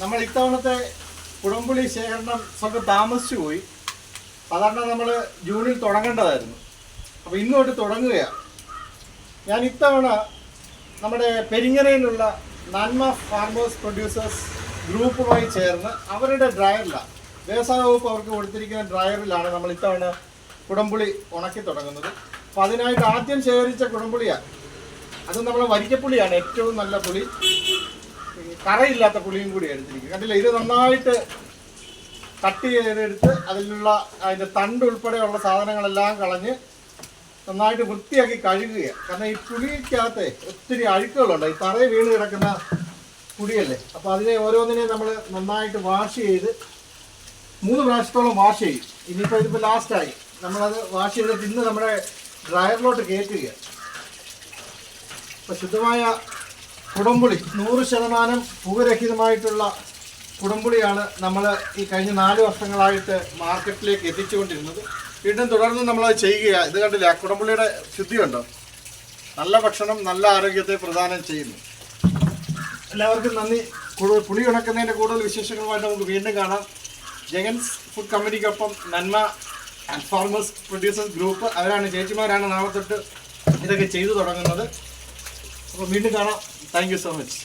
നമ്മൾ ഇത്തവണത്തെ കുടംപുളി ശേഖരണം സ്വന്തം താമസിച്ചു പോയി. സാധാരണ നമ്മൾ ജൂണിൽ തുടങ്ങേണ്ടതായിരുന്നു. അപ്പോൾ ഇന്നോട്ട് തുടങ്ങുകയാണ്. ഞാൻ ഇത്തവണ നമ്മുടെ പെരിങ്ങരയിലുള്ള നന്മ ഫാർമേഴ്സ് പ്രൊഡ്യൂസേഴ്സ് ഗ്രൂപ്പുമായി ചേർന്ന് അവരുടെ ഡ്രയറിലാണ്. വ്യവസായ വകുപ്പ് അവർക്ക് കൊടുത്തിരിക്കുന്ന ഡ്രയറിലാണ് നമ്മൾ ഇത്തവണ കുടംപുളി ഉണക്കി തുടങ്ങുന്നത്. അപ്പോൾ അതിനായിട്ട് ആദ്യം ശേഖരിച്ച കുടംപുളിയാണ് അത് നമ്മൾ വരിക്കപ്പുളിയാണ് ഏറ്റവും നല്ല പുളി. കറയില്ലാത്ത പുളിയും കൂടി എടുത്തിരിക്കും. കണ്ടില്ല? ഇത് നന്നായിട്ട് കട്ട് ചെയ്തെടുത്ത് അതിലുള്ള അതിന്റെ തണ്ട് ഉൾപ്പെടെയുള്ള സാധനങ്ങളെല്ലാം കളഞ്ഞ് നന്നായിട്ട് വൃത്തിയാക്കി കഴുകുക കാരണം ഈ പുളിക്കകത്ത് ഒത്തിരി അഴുക്കുകളുണ്ട്. ഈ തറയിൽ വീണ് കിടക്കുന്ന പുളിയല്ലേ? അപ്പോൾ അതിനെ ഓരോന്നിനെയും നമ്മൾ നന്നായിട്ട് വാഷ് ചെയ്ത് മൂന്ന് പ്രാവശ്യത്തോളം വാഷ് ചെയ്യും. ഇനിയിപ്പോൾ ഇതിപ്പോൾ ലാസ്റ്റായി. നമ്മളത് വാഷ് ചെയ്തിട്ട് ഇന്ന് നമ്മുടെ ഡ്രയറിലോട്ട് കയറ്റുക അപ്പോൾ ശുദ്ധമായ കുടംപുളി. നൂറ് ശതമാനം പൂരഹിതമായിട്ടുള്ള കുടംപുളിയാണ് നമ്മൾ ഈ കഴിഞ്ഞ നാല് വർഷങ്ങളായിട്ട് മാർക്കറ്റിലേക്ക് എത്തിച്ചുകൊണ്ടിരുന്നത്. വീണ്ടും തുടർന്ന് നമ്മളത് ചെയ്യുകയാണ് ഇത് കണ്ടില്ല? കുടംപുളിയുടെ ശുദ്ധിയുണ്ടോ നല്ല ഭക്ഷണം നല്ല ആരോഗ്യത്തെ പ്രദാനം ചെയ്യുന്നു. എല്ലാവർക്കും നന്ദി. കൂടുതൽ പുളി ഉണക്കുന്നതിന്റെ കൂടുതൽ വിശേഷങ്ങളുമായിട്ട് നമുക്ക് വീണ്ടും കാണാം. ജഗൻസ് ഫുഡ് കമ്പനിക്കൊപ്പം നന്മ ഫാർമേഴ്സ് പ്രൊഡ്യൂസേഴ്സ് ഗ്രൂപ്പ്. അവരാണ് ചേച്ചിമാരാണ് നാളെ തൊട്ട് ഇതൊക്കെ ചെയ്തു തുടങ്ങുന്നത്. അപ്പോൾ വീണ്ടും കാണാം. Thank so much